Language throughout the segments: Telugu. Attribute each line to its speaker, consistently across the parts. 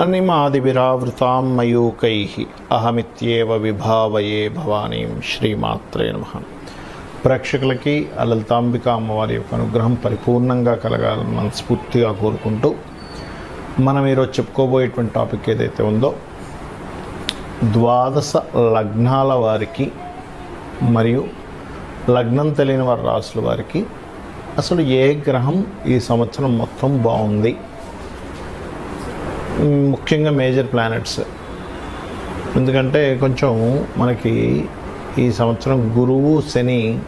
Speaker 1: అనిమాదివిరావృతాం మయూకై అహమిత్యేవ విభావయే భవానీం శ్రీమాత్రే నమ. ప్రేక్షకులకి ఆ లలితాంబిక అమ్మవారి యొక్క అనుగ్రహం పరిపూర్ణంగా కలగాలని మనస్ఫూర్తిగా కోరుకుంటూ మనం ఈరోజు చెప్పుకోబోయేటువంటి టాపిక్ ఏదైతే ఉందో ద్వాదశ లగ్నాల వారికి మరియు లగ్నం తెలియని వారి రాసుల వారికి అసలు ఏ గ్రహం ఈ సంవత్సరం మొత్తం బాగుంది? ముఖ్యంగా మేజర్ ప్లానెట్స్. ఎందుకంటే కొంచెం మనకి ఈ సంవత్సరం గురువు శని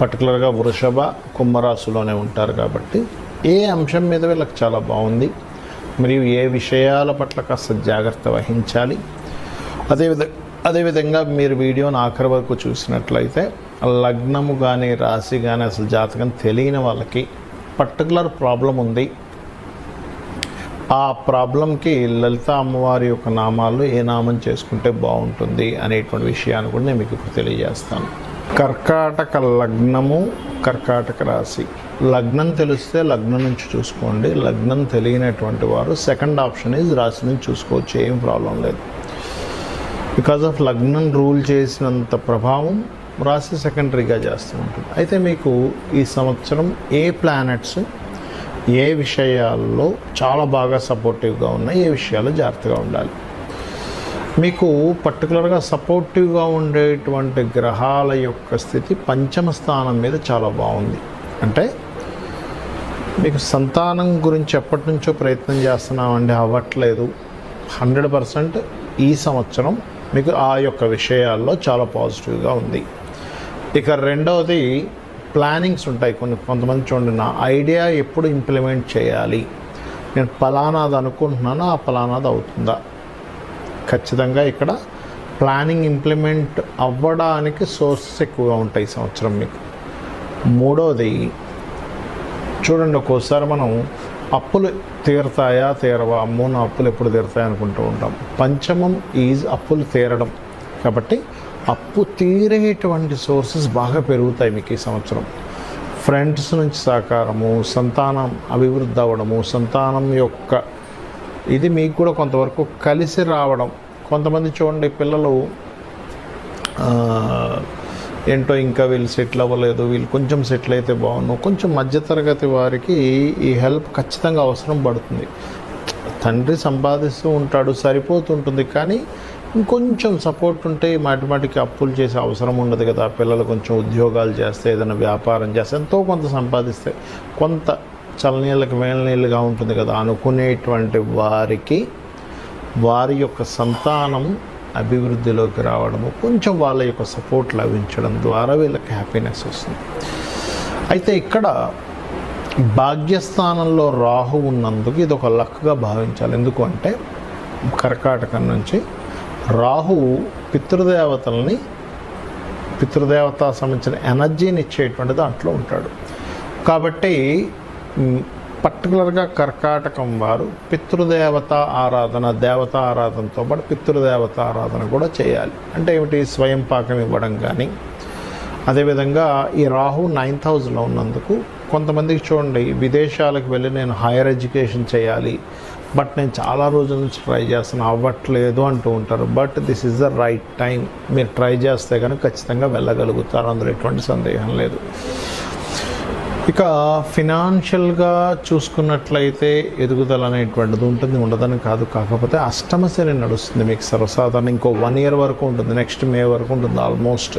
Speaker 1: పర్టికులర్గా వృషభ కుంభరాశిలోనే ఉంటారు కాబట్టి ఏ అంశం మీద వీళ్ళకి చాలా బాగుంది. మరియు ఏ విషయాల పట్ల కాస్త జాగ్రత్త వహించాలి. అదేవిధ అదేవిధంగా మీరు వీడియోని ఆఖరి వరకు చూసినట్లయితే లగ్నము కానీ రాశి కానీ అసలు జాతకం తెలియని వాళ్ళకి పర్టికులర్ ప్రాబ్లం ఉంది. ఆ ప్రాబ్లంకి లలిత అమ్మవారి యొక్క నామాలు ఏ నామం చేసుకుంటే బాగుంటుంది అనేటువంటి విషయాన్ని కూడా నేను మీకు ఇప్పుడు తెలియజేస్తాను. కర్కాటక లగ్నము కర్కాటక రాశి. లగ్నం తెలిస్తే లగ్నం నుంచి చూసుకోండి. లగ్నం తెలియనటువంటి వారు సెకండ్ ఆప్షన్ ఈజ్ రాశి నుంచి చూసుకోవచ్చు. ఏం ప్రాబ్లం లేదు. బికాజ్ ఆఫ్ లగ్నం రూల్ చేసినంత ప్రభావం రాశి సెకండరీగా చేస్తూ ఉంటుంది. అయితే మీకు ఈ సంవత్సరం ఏ ప్లానెట్స్ ఏ విషయాల్లో చాలా బాగా సపోర్టివ్గా ఉన్నాయి ఏ విషయాల్లో జాగ్రత్తగా ఉండాలి. మీకు పర్టికులర్గా సపోర్టివ్గా ఉండేటువంటి గ్రహాల యొక్క స్థితి పంచమ స్థానం మీద చాలా బాగుంది. అంటే మీకు సంతానం గురించి ఎప్పటి నుంచో ప్రయత్నం చేస్తున్నామండి అవ్వట్లేదు. హండ్రెడ్ పర్సెంట్ ఈ సంవత్సరం మీకు ఆ యొక్క విషయాల్లో చాలా పాజిటివ్గా ఉంది. ఇక రెండవది ప్లానింగ్స్ ఉంటాయి. కొన్ని కొంతమంది చూడండి నా ఐడియా ఎప్పుడు ఇంప్లిమెంట్ చేయాలి? నేను ఫలానాది అనుకుంటున్నాను? ఆ ఫలానాది అవుతుందా? ఖచ్చితంగా ఇక్కడ ప్లానింగ్ ఇంప్లిమెంట్ అవ్వడానికి సోర్సెస్ ఎక్కువగా ఉంటాయి సంవత్సరం మీకు. మూడవది చూడండి ఒక్కోసారి మనం అప్పులు తీరతాయా తీరవా? అమ్మో నా అప్పులు ఎప్పుడు తీరతాయి అనుకుంటూ ఉంటాం. పంచమం ఈజ్ అప్పులు తీరడం. కాబట్టి అప్పు తీరేటువంటి సోర్సెస్ బాగా పెరుగుతాయి మీకు ఈ సంవత్సరం. ఫ్రెండ్స్ నుంచి సహకారము సంతానం అభివృద్ధి అవ్వడము సంతానం యొక్క ఇది మీకు కూడా కొంతవరకు కలిసి రావడం. కొంతమంది చూడండి పిల్లలు ఏంటో ఇంకా వీళ్ళు సెటిల్ అవ్వలేదు వీళ్ళు కొంచెం సెటిల్ అయితే బాగుండు కొంచెం మధ్యతరగతి వారికి ఈ హెల్ప్ ఖచ్చితంగా అవసరం పడుతుంది. తండ్రి సంపాదిస్తూ ఉంటాడు సరిపోతుంటుంది కానీ ఇంకొంచెం సపోర్ట్ ఉంటే మాటిమాటికి అప్పులు చేసే అవసరం ఉండదు కదా. పిల్లలు కొంచెం ఉద్యోగాలు చేస్తే ఏదైనా వ్యాపారం చేస్తే ఎంతో కొంత సంపాదిస్తే కొంత చలనీళ్ళకి వేలనీళ్ళుగా ఉంటుంది కదా. అనుకునేటువంటి వారికి వారి యొక్క సంతానం అభివృద్ధిలోకి రావడము కొంచెం వాళ్ళ యొక్క సపోర్ట్ లభించడం ద్వారా వీళ్ళకి హ్యాపీనెస్ వస్తుంది. అయితే ఇక్కడ భాగ్యస్థానంలో రాహు ఉన్నందుకు ఇది ఒక లక్గా భావించాలి. ఎందుకు అంటే కర్కాటకం నుంచి రాహువు పితృదేవతల్ని పితృదేవత సంబంధించిన ఎనర్జీని ఇచ్చేటువంటి దాంట్లో ఉంటాడు. కాబట్టి పర్టికులర్గా కర్కాటకం వారు పితృదేవత ఆరాధన దేవత ఆరాధనతో పాటు పితృదేవత ఆరాధన కూడా చేయాలి. అంటే ఏమిటి? స్వయం పాకం ఇవ్వడం కానీ అదేవిధంగా ఈ రాహు నైన్త్ హౌస్లో ఉన్నందుకు కొంతమందికి చూడండి విదేశాలకు వెళ్ళి నేను హైయర్ ఎడ్యుకేషన్ చేయాలి బట్ నేను చాలా రోజుల నుంచి ట్రై చేస్తాను అవ్వట్లేదు అంటూ ఉంటారు. But this is the right time మీరు ట్రై చేస్తే కనుక ఖచ్చితంగా వెళ్ళగలుగుతారు. అందులో ఎటువంటి సందేహం లేదు. ఇక ఫినాన్షియల్గా చూసుకున్నట్లయితే ఎదుగుదల అనేటువంటిది ఉంటుంది. ఉండదని కాదు. కాకపోతే అష్టమ శని నడుస్తుంది మీకు సర్వసాధారణ. ఇంకో వన్ ఇయర్ వరకు ఉంటుంది. నెక్స్ట్ మే వరకు ఉంటుంది. ఆల్మోస్ట్.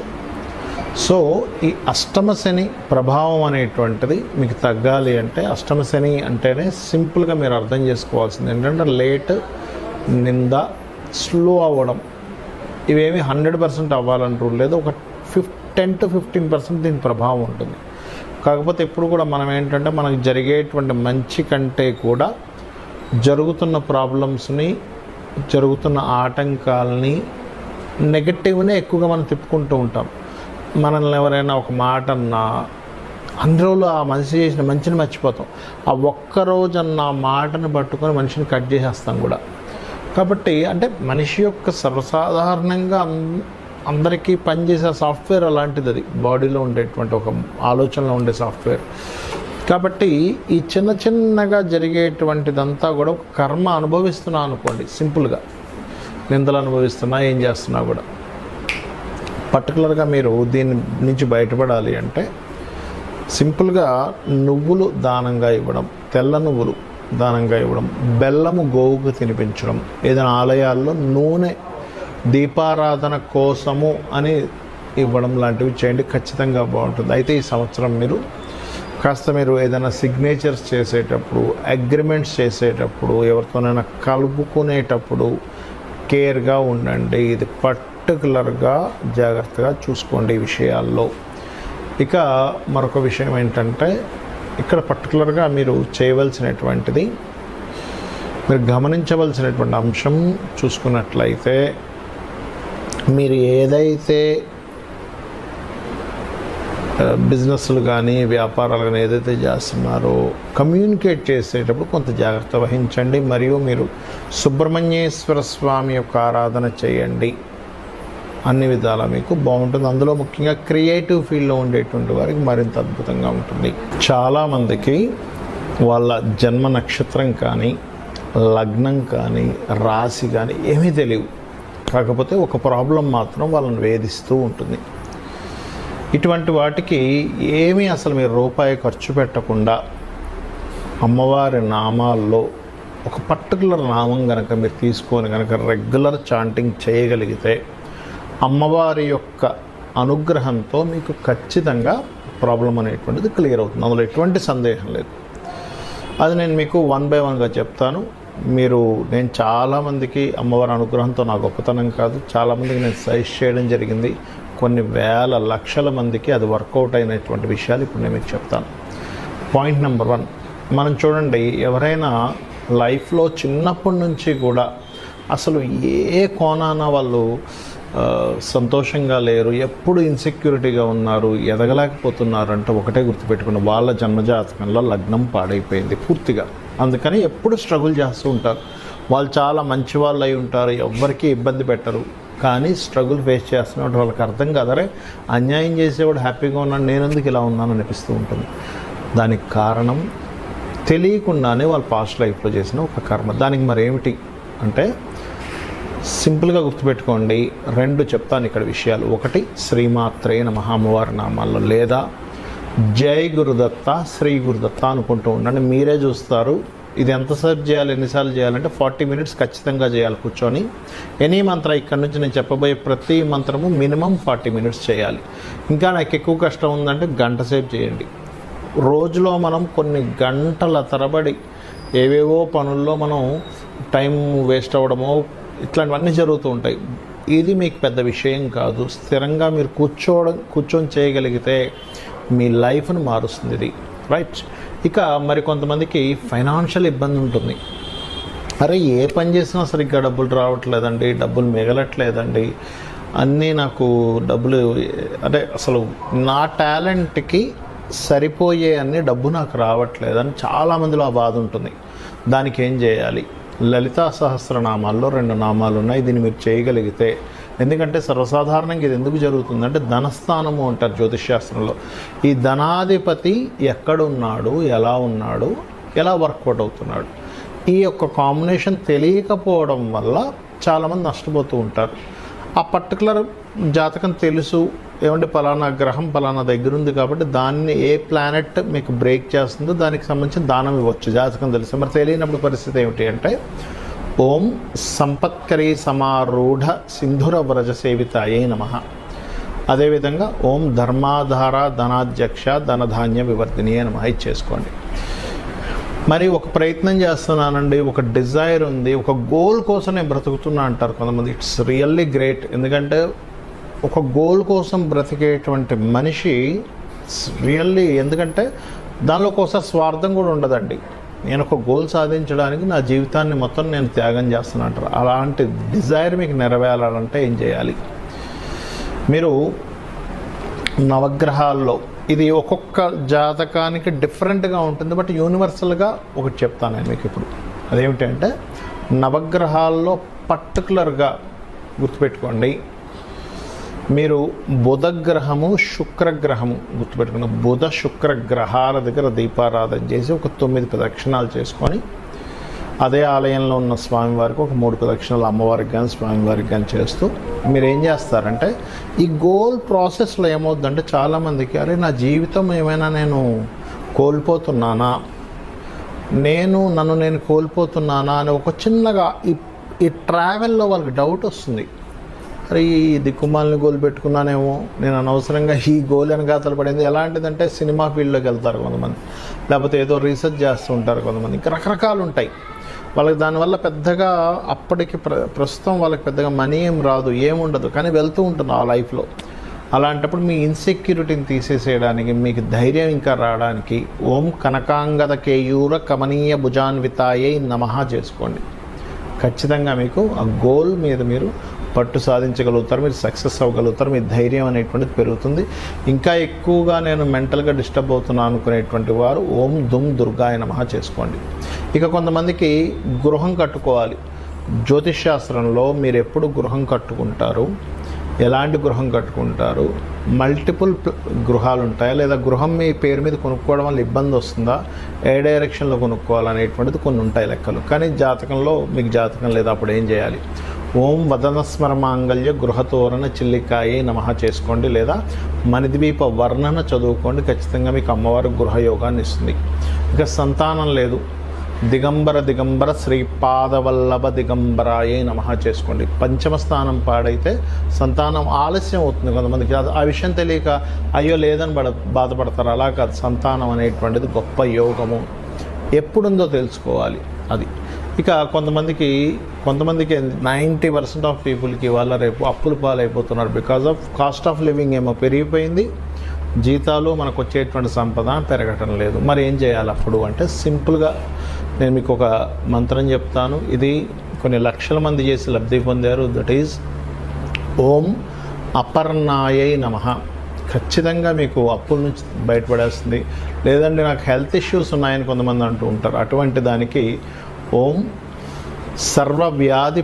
Speaker 1: సో ఈ అష్టమశని ప్రభావం అనేటువంటిది మీకు తగ్గాలి అంటే అష్టమశని అంటేనే సింపుల్గా మీరు అర్థం చేసుకోవాల్సింది ఏంటంటే లేట్ నింద స్లో అవ్వడం. ఇవేమి హండ్రెడ్ పర్సెంట్ అవ్వాలని రూల్ లేదు. ఒక fif ten to fifteen percent దీని ప్రభావం ఉంటుంది. కాకపోతే ఎప్పుడు కూడా మనం ఏంటంటే మనకు జరిగేటువంటి మంచి కంటే కూడా జరుగుతున్న ప్రాబ్లమ్స్ని జరుగుతున్న ఆటంకాలని నెగటివ్నే ఎక్కువగా మనం తిప్పుకుంటూ ఉంటాం. మనల్ని ఎవరైనా ఒక మాట అన్నా అన్ని రోజులు ఆ మనిషి చేసిన మంచిని మర్చిపోతాం. ఆ ఒక్క అన్న మాటను పట్టుకొని మనిషిని కట్ చేసేస్తాం కూడా. కాబట్టి అంటే మనిషి యొక్క సర్వసాధారణంగా అందరికీ పనిచేసే సాఫ్ట్వేర్ అలాంటిది అది. బాడీలో ఉండేటువంటి ఒక ఆలోచనలో ఉండే సాఫ్ట్వేర్. కాబట్టి ఈ చిన్న చిన్నగా జరిగేటువంటిదంతా కూడా ఒక కర్మ అనుభవిస్తున్నా అనుకోండి సింపుల్గా. నిందలు అనుభవిస్తున్నా ఏం చేస్తున్నా కూడా. పర్టికులర్గా మీరు దీని నుంచి బయటపడాలి అంటే సింపుల్గా నువ్వులు దానంగా ఇవ్వడం తెల్ల నువ్వులు దానంగా ఇవ్వడం బెల్లము గోవుకు తినిపించడం ఏదైనా ఆలయాల్లో నూనె దీపారాధన కోసము అని ఇవ్వడం లాంటివి చేయండి ఖచ్చితంగా బాగుంటుంది. అయితే ఈ సంవత్సరం మీరు కాస్త మీరు ఏదైనా సిగ్నేచర్స్ చేసేటప్పుడు అగ్రిమెంట్స్ చేసేటప్పుడు ఎవరితోనైనా కలుపుకునేటప్పుడు కేర్గా ఉండండి. ఇది పట్ పర్టికులర్గా జాగ్రత్తగా చూసుకోండి ఈ విషయాల్లో. ఇక మరొక విషయం ఏంటంటే ఇక్కడ పర్టికులర్గా మీరు చేయవలసినటువంటిది మీరు గమనించవలసినటువంటి అంశం చూసుకున్నట్లయితే మీరు ఏదైతే బిజినెస్లు కానీ వ్యాపారాలు కానీ ఏదైతే చేస్తున్నారో కమ్యూనికేట్ చేసేటప్పుడు కొంత జాగ్రత్త వహించండి. మరియు మీరు సుబ్రహ్మణ్యేశ్వర స్వామి యొక్క ఆరాధన చేయండి. అన్ని విధాలా మీకు బాగుంటుంది. అందులో ముఖ్యంగా క్రియేటివ్ ఫీల్డ్లో ఉండేటువంటి వారికి మరింత అద్భుతంగా ఉంటుంది. చాలామందికి వాళ్ళ జన్మ నక్షత్రం కానీ లగ్నం కానీ రాశి కానీ ఏమీ తెలియవు. కాకపోతే ఒక ప్రాబ్లం మాత్రం వాళ్ళని వేధిస్తూ ఉంటుంది. ఇటువంటి వాటికి ఏమీ అసలు మీరు రూపాయి ఖర్చు పెట్టకుండా అమ్మవారి నామాల్లో ఒక పర్టికులర్ నామం కనుక మీరు తీసుకొని కనుక రెగ్యులర్ చాంటింగ్ చేయగలిగితే అమ్మవారి యొక్క అనుగ్రహంతో మీకు ఖచ్చితంగా ప్రాబ్లం అనేటువంటిది క్లియర్ అవుతుంది. అందులో ఎటువంటి సందేహం లేదు. అది నేను మీకు వన్ బై వన్గా చెప్తాను. మీరు నేను చాలామందికి అమ్మవారి అనుగ్రహంతో నా గొప్పతనం కాదు. చాలామందికి నేను సజెస్ట్ చేయడం జరిగింది. కొన్ని వేల లక్షల మందికి అది వర్కౌట్ అయినటువంటి విషయాలు ఇప్పుడు నేను మీకు చెప్తాను. Point number one. మనం చూడండి ఎవరైనా లైఫ్లో చిన్నప్పటి నుంచి కూడా అసలు ఏ కోణాన వాళ్ళు సంతోషంగా లేరు ఎప్పుడు ఇన్సెక్యూరిటీగా ఉన్నారు ఎదగలేకపోతున్నారు అంటే ఒకటే గుర్తుపెట్టుకుని వాళ్ళ జన్మజాతకంలో లగ్నం పాడైపోయింది పూర్తిగా. అందుకని ఎప్పుడు స్ట్రగుల్ చేస్తూ ఉంటారు. వాళ్ళు చాలా మంచి వాళ్ళు అయి ఉంటారు ఎవ్వరికీ ఇబ్బంది పెట్టరు. కానీ స్ట్రగుల్ ఫేస్ చేస్తున్నట్టు వాళ్ళకి అర్థం కాదరే అన్యాయం చేసేవాడు హ్యాపీగా ఉన్నాడు నేను ఎందుకు ఇలా ఉన్నాను అనిపిస్తూ ఉంటుంది. దానికి కారణం తెలియకుండానే వాళ్ళు పాస్ట్ లైఫ్లో చేసిన ఒక కర్మ. దానికి మరేమిటి అంటే సింపుల్గా గుర్తుపెట్టుకోండి రెండు చెప్తాను ఇక్కడ విషయాలు. ఒకటి శ్రీమాత్రే నమ అమ్మవారి నామాల్లో లేదా జై గురుదత్త శ్రీ గురుదత్త అనుకుంటూ ఉండండి. మీరే చూస్తారు ఇది ఎంతసేపు చేయాలి ఎన్నిసార్లు చేయాలంటే ఫార్టీ మినిట్స్ ఖచ్చితంగా చేయాలి కూర్చొని. ఎనీ మంత్రం ఇక్కడ నుంచి నేను చెప్పబోయే ప్రతి మంత్రము మినిమం ఫార్టీ మినిట్స్ చేయాలి. ఇంకా నాకు ఎక్కువ కష్టం ఉందంటే గంట సేపు చేయండి. రోజులో మనం కొన్ని గంటల తరబడి ఏవేవో పనుల్లో మనం టైం వేస్ట్ అవ్వడమో ఇట్లాంటివన్నీ జరుగుతూ ఉంటాయి. ఇది మీకు పెద్ద విషయం కాదు. స్థిరంగా మీరు కూర్చోవడం కూర్చొని చేయగలిగితే మీ లైఫ్ను మారుస్తుంది ఇది. రైట్ ఇక మరి కొంతమందికి ఫైనాన్షియల్ ఇబ్బంది ఉంటుంది. అరే ఏ పని చేసినా సరిగ్గా డబ్బులు రావట్లేదండి డబ్బులు మిగలట్లేదండి. అన్నీ నాకు డబ్బులు అంటే అసలు నా టాలెంట్కి సరిపోయే అన్ని డబ్బు నాకు రావట్లేదని చాలామందిలో ఆ బాధ ఉంటుంది. దానికి ఏం చేయాలి? లలితా సహస్రనామాల్లో రెండు నామాలు ఉన్నాయి దీన్ని మీరు చేయగలిగితే. ఎందుకంటే సర్వసాధారణంగా ఇది ఎందుకు జరుగుతుందంటే ధనస్థానము అంటారు జ్యోతిష్ శాస్త్రంలో ఈ ధనాధిపతి ఎక్కడున్నాడు ఎలా ఉన్నాడు ఎలా వర్కౌట్ అవుతున్నాడు. ఈ యొక్క కాంబినేషన్ తెలియకపోవడం వల్ల చాలామంది నష్టపోతూ ఉంటారు. ఆ పర్టికులర్ జాతకం తెలుసు ఏమంటే పలానా గ్రహం పలానా దగ్గర ఉంది కాబట్టి దాన్ని ఏ ప్లానెట్ మీకు బ్రేక్ చేస్తుందో దానికి సంబంధించిన దానం ఇవ్వచ్చు. జాతకం తెలుసు. మరి తెలియనప్పుడు పరిస్థితి ఏమిటి అంటే ఓం సంపత్కరీ సమారూఢ సింధుర వ్రజ సేవితాయే నమ. అదేవిధంగా ఓం ధర్మాధార ధనాధ్యక్ష ధనధాన్య వివర్ధినియే నమ. ఇది చేసుకోండి. మరి ఒక ప్రయత్నం చేస్తున్నానండి. ఒక డిజైర్ ఉంది. ఒక గోల్ కోసం నేను బ్రతుకుతున్నా అంటారు కొంతమంది. ఇట్స్ రియల్లీ గ్రేట్ ఎందుకంటే ఒక గోల్ కోసం బ్రతికేటువంటి మనిషి రియల్లీ ఎందుకంటే దానిలో కోసం స్వార్థం కూడా ఉండదండి. నేను ఒక గోల్ సాధించడానికి నా జీవితాన్ని మొత్తం నేను త్యాగం చేస్తాను అంటారు. అలాంటి డిజైర్ మీకు నెరవేరాలంటే ఏం చేయాలి? మీరు నవగ్రహాల్లో ఇది ఒక్కొక్క జాతకానికి డిఫరెంట్గా ఉంటుంది. బట్ యూనివర్సల్గా ఒకటి చెప్తాను నేను మీకు ఇప్పుడు. అదేమిటంటే నవగ్రహాల్లో పర్టికులర్గా గుర్తుపెట్టుకోండి. మీరు బుధ గ్రహము శుక్రగ్రహము గుర్తుపెట్టుకున్న బుధ శుక్ర గ్రహాల దగ్గర దీపారాధన చేసి ఒక తొమ్మిది ప్రదక్షిణాలు చేసుకొని అదే ఆలయంలో ఉన్న స్వామివారికి ఒక మూడు ప్రదక్షిణాలు అమ్మవారికి కానీ స్వామివారికి కానీ చేస్తూ మీరు ఏం చేస్తారంటే ఈ గోల్ ప్రాసెస్లో ఏమవుద్దంటే చాలామందికి అరే నా జీవితం ఏమైనా నేను కోల్పోతున్నానా? నేను నన్ను నేను కోల్పోతున్నానా? అని ఒక చిన్నగా ఈ ఈ ట్రావెల్లో వాళ్ళకి డౌట్ వస్తుంది. అరే ఈ దిక్కుమాలని గోల్ పెట్టుకున్నానేమో. నేను అనవసరంగా ఈ గోల్ వెనకాతలు పడింది. ఎలాంటిదంటే సినిమా ఫీల్డ్లోకి వెళ్తారు కొంతమంది. లేకపోతే ఏదో రీసెర్చ్ చేస్తూ ఉంటారు కొంతమంది. ఇంకా రకరకాలు ఉంటాయి. వాళ్ళకి దానివల్ల పెద్దగా అప్పటికి ప్ర ప్రస్తుతం వాళ్ళకి పెద్దగా మనీ ఏం రాదు ఏముండదు కానీ వెళ్తూ ఉంటుంది ఆ లైఫ్లో. అలాంటప్పుడు మీ ఇన్సెక్యూరిటీని తీసేసేయడానికి మీకు ధైర్యం ఇంకా రావడానికి ఓం కనకాంగద కేయూర కమనీయ భుజాన్వితాయై నమః చేసుకోండి. ఖచ్చితంగా మీకు ఆ గోల్ మీద మీరు పట్టు సాధించగలుగుతారు మీరు సక్సెస్ అవ్వగలుగుతారు మీ ధైర్యం అనేటువంటిది పెరుగుతుంది. ఇంకా ఎక్కువగా నేను మెంటల్గా డిస్టర్బ్ అవుతున్నాను అనుకునేటువంటి వారు ఓం దుమ్ దుర్గాయ నమ చేసుకోండి. ఇక కొంతమందికి గృహం కట్టుకోవాలి. జ్యోతిష్ శాస్త్రంలో మీరు ఎప్పుడు గృహం కట్టుకుంటారు? ఎలాంటి గృహం కట్టుకుంటారు? మల్టిపుల్ గృహాలు ఉంటాయా లేదా గృహం మీ పేరు మీద కొనుక్కోవడం వల్ల ఇబ్బంది వస్తుందా? ఏ డైరెక్షన్లో కొనుక్కోవాలనేటువంటిది కొన్ని ఉంటాయి లెక్కలు. కానీ జాతకంలో మీకు జాతకం లేదా అప్పుడు ఏం చేయాలి? ఓం వదనస్మరమాంగళ్య గృహతోరణ చిల్లికాయ నమ చేసుకోండి లేదా మణిద్వీప వర్ణన చదువుకోండి. ఖచ్చితంగా మీకు అమ్మవారు గృహయోగాన్ని ఇస్తుంది. ఇక సంతానం లేదు. దిగంబర దిగంబర శ్రీపాదవల్లభ దిగంబరాయే నమః చేసుకోండి. పంచమ స్థానం పాడైతే సంతానం ఆలస్యం అవుతుంది కొంతమందికి. అది- ఆ విషయం తెలియక అయ్యో లేదని బడ బాధపడతారు. అలా కాదు. సంతానం అనేటువంటిది గొప్ప యోగము. ఎప్పుడుందో తెలుసుకోవాలి. అది ఇక కొంతమందికి కొంతమందికి నైంటీ పర్సెంట్ ఆఫ్ పీపుల్కి వాళ్ళ రేపు అప్పులు పాలైపోతున్నారు. Because of cost of living ఏమో పెరిగిపోయింది. జీతాలు మనకు వచ్చేటువంటి సంపద పెరగటం లేదు. మరి ఏం చేయాలి అప్పుడు అంటే సింపుల్గా నేను మీకు ఒక మంత్రం చెప్తాను. ఇది కొన్ని లక్షల మంది చేసి లబ్ధి పొందారు. దట్ ఈజ్ ఓం అపర్ణాయై నమ. ఖచ్చితంగా మీకు అప్పుల నుంచి బయటపడేస్తుంది. లేదంటే నాకు హెల్త్ ఇష్యూస్ ఉన్నాయని కొంతమంది అంటూ ఉంటారు. అటువంటి దానికి ఓం సర్వ వ్యాధి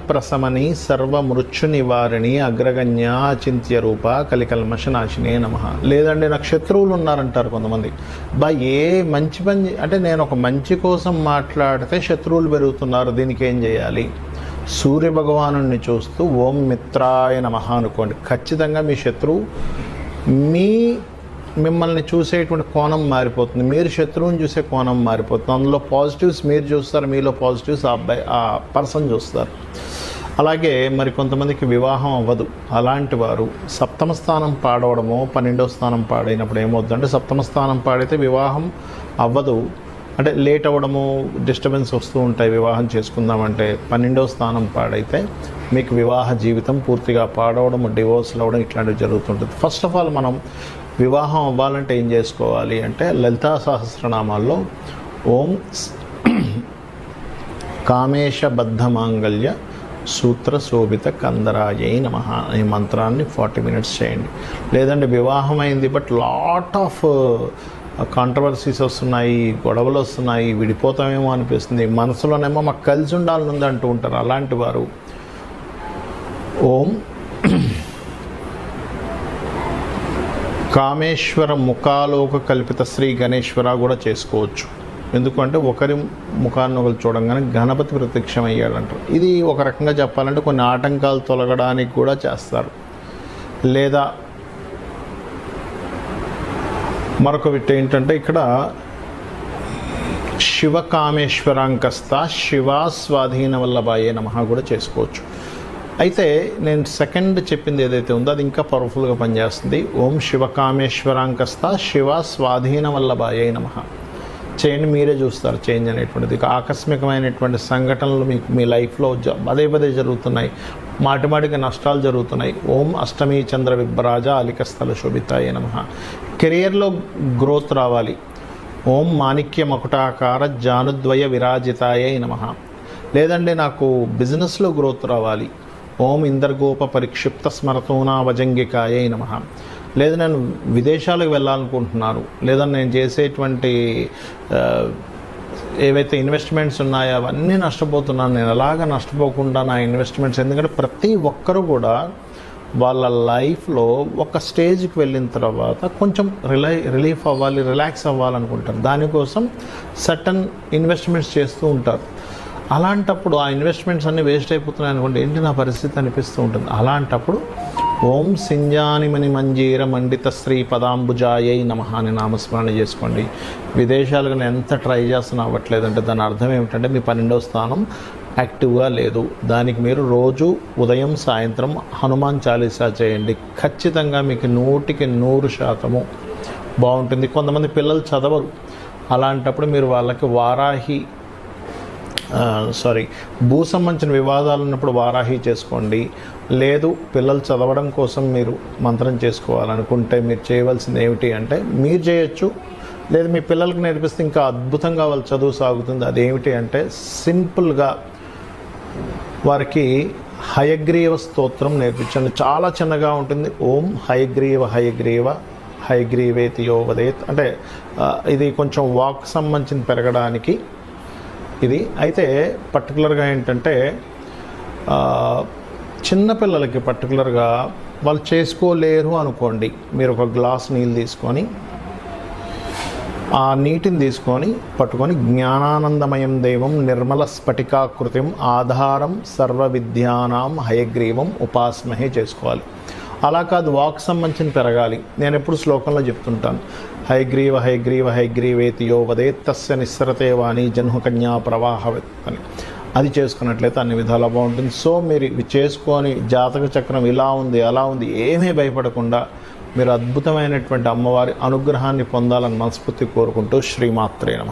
Speaker 1: సర్వమృత్యు సర్వ నివారిణి అగ్రగణ్య అచింత్య రూప కలికల్మషనాశినే నమ. లేదండి నాకు శత్రువులు ఉన్నారంటారు కొంతమంది. బా ఏ మంచి పని అంటే నేను ఒక మంచి కోసం మాట్లాడితే శత్రువులు పెరుగుతున్నారు దీనికి ఏం చేయాలి? సూర్య భగవాను చూస్తూ ఓం మిత్రాయ నమ అనుకోండి. ఖచ్చితంగా మీ శత్రువు మీ మిమ్మల్ని చూసేటువంటి కోణం మారిపోతుంది. మీరు శత్రువుని చూసే కోణం మారిపోతుంది. అందులో పాజిటివ్స్ మీరు చూస్తారు మీలో పాజిటివ్స్ ఆ అబ్బాయి ఆ పర్సన్ చూస్తారు. అలాగే మరి కొంతమందికి వివాహం అవ్వదు. అలాంటి వారు సప్తమ స్థానం పాడవడమో పన్నెండవ స్థానం పాడైనప్పుడు ఏమవుతుందంటే సప్తమ స్థానం పాడైతే వివాహం అవ్వదు. అంటే లేట్ అవ్వడము డిస్టర్బెన్స్ వస్తూ ఉంటాయి. వివాహం చేసుకుందామంటే పన్నెండవ స్థానం పాడైతే మీకు వివాహ జీవితం పూర్తిగా పాడవడం డివోర్స్లు అవ్వడం ఇట్లాంటివి జరుగుతుంటుంది. ఫస్ట్ ఆఫ్ ఆల్ మనం వివాహం అవ్వాలంటే ఏం చేసుకోవాలి అంటే లలితా సహస్రనామాల్లో ఓం స్- కామేశబద్ధ మాంగళ్య సూత్ర శోభిత కందరాయై నమ ఈ మంత్రాన్ని ఫార్టీ మినిట్స్ చేయండి. లేదంటే వివాహం అయింది బట్ లాట్ ఆఫ్ కాంట్రవర్సీస్ వస్తున్నాయి గొడవలు వస్తున్నాయి విడిపోతామేమో అనిపిస్తుంది. మనసులోనేమో మాకు కలిసి ఉండాలని అంటూ ఉంటారు అలాంటి వారు. ఓం కామేశ్వర ముఖాలోక కల్పిత శ్రీ గణేశ్వర కూడా చేసుకోవచ్చు. ఎందుకంటే ఒకరి ముఖాన్ని ఒకరు చూడంగానే గణపతి ప్రత్యక్షం అయ్యాడంటారు ఇది ఒక రకంగా చెప్పాలంటే కొన్ని ఆటంకాలు తొలగడానికి కూడా చేస్తారు. లేదా మరొక విట్ ఏంటంటే ఇక్కడ శివ కామేశ్వరాంకస్త శివ స్వాధీన వల్లభాయే నమ కూడా చేసుకోవచ్చు. అయితే నేను సెకండ్ చెప్పింది ఏదైతే ఉందో అది ఇంకా పవర్ఫుల్గా పనిచేస్తుంది. ఓం శివకామేశ్వరాంకస్త శివ స్వాధీన వల్లభాయ నమ. చేయండి మీరే చూస్తారు చేంజ్ అనేటువంటిది. ఆకస్మికమైనటువంటి సంఘటనలు మీకు మీ లైఫ్లో జ- పదే పదే జరుగుతున్నాయి. మాటిమాటికి నష్టాలు జరుగుతున్నాయి. ఓం అష్టమి చంద్ర విభ్రాజ అలికస్థల శోభితాయ నమ. కెరియర్లో గ్రోత్ రావాలి. ఓం మాణిక్య మకుటాకార జానుద్వయ విరాజితాయ నమ. లేదండి నాకు బిజినెస్లో గ్రోత్ రావాలి. ఓం ఇందర్గోప పరిక్షిప్త స్మరతోనా వజంగికాయే నమ. లేదా నేను విదేశాలకు వెళ్ళాలనుకుంటున్నాను లేదా నేను చేసేటువంటి ఏవైతే ఇన్వెస్ట్మెంట్స్ ఉన్నాయో అవన్నీ నష్టపోతున్నాను. నేను ఎలాగ నష్టపోకుండా నా ఇన్వెస్ట్మెంట్స్ ఎందుకంటే ప్రతి ఒక్కరు కూడా వాళ్ళ లైఫ్లో ఒక స్టేజ్కి వెళ్ళిన తర్వాత కొంచెం రిలై రిలీఫ్ అవ్వాలి రిలాక్స్ అవ్వాలనుకుంటారు. దానికోసం సటన్ ఇన్వెస్ట్మెంట్స్ చేస్తూ ఉంటారు. అలాంటప్పుడు ఆ ఇన్వెస్ట్మెంట్స్ అన్నీ వేస్ట్ అయిపోతున్నాయి అనుకోండి ఏంటి నా పరిస్థితి అనిపిస్తూ ఉంటుంది. అలాంటప్పుడు ఓం సింజానిమని మంజీర మండిత శ్రీ పదాంబుజాయై నమ అని నామస్మరణ చేసుకోండి. విదేశాలకు నేను ఎంత ట్రై చేస్తున్నా అవ్వట్లేదంటే దాని అర్థం ఏమిటంటే మీ పన్నెండవ స్థానం యాక్టివ్గా లేదు. దానికి మీరు రోజు ఉదయం సాయంత్రం హనుమాన్ చాలీసా చేయండి. ఖచ్చితంగా మీకు నూటికి నూరు శాతము బాగుంటుంది. కొంతమంది పిల్లలు చదవరు. అలాంటప్పుడు మీరు వాళ్ళకి వారాహి సారీ భూ సంబంధించిన వివాదాలు ఉన్నప్పుడు వారాహి చేసుకోండి. లేదు పిల్లలు చదవడం కోసం మీరు మంత్రం చేసుకోవాలనుకుంటే మీరు చేయవలసింది ఏమిటి అంటే మీరు చేయొచ్చు. లేదు మీ పిల్లలకు నేర్పిస్తే ఇంకా అద్భుతంగా వాళ్ళ చదువు సాగుతుంది. అదేమిటి అంటే సింపుల్గా వారికి హయగ్రీవ స్తోత్రం నేర్పించండి. చాలా చిన్నగా ఉంటుంది. ఓం హయగ్రీవ హయగ్రీవ హయగ్రీవేతి యోవదేత్. అంటే ఇది కొంచెం వాక్ సంబంధించిన పెరగడానికి ఇది. అయితే పర్టికులర్గా ఏంటంటే చిన్నపిల్లలకి పర్టికులర్గా వాళ్ళు చేసుకోలేరు అనుకోండి. మీరు ఒక గ్లాస్ నీళ్ళు తీసుకొని ఆ నీటిని తీసుకొని పట్టుకొని జ్ఞానానందమయం దైవం నిర్మల స్ఫటికాకృతిం ఆధారం సర్వ విద్యానాం హయగ్రీవం ఉపాస్మహే చేసుకోవాలి. అలా కాదు వాక్ సంబంధించిన పెరగాలి. నేను ఎప్పుడు శ్లోకంలో చెప్తుంటాను. హైగ్రీవ హైగ్రీవ హైగ్రీవేతి యోవదే తస్య నిస్సరతే వాణి జన్మకన్యా ప్రవాహవేత్త అని. అది చేసుకున్నట్లయితే అన్ని విధాలా బాగుంటుంది. సో మీరు ఇవి చేసుకొని జాతక చక్రం ఇలా ఉంది అలా ఉంది ఏమీ భయపడకుండా మీరు అద్భుతమైనటువంటి అమ్మవారి అనుగ్రహాన్ని పొందాలని మనస్ఫూర్తి కోరుకుంటూ శ్రీమాత్రే నమ.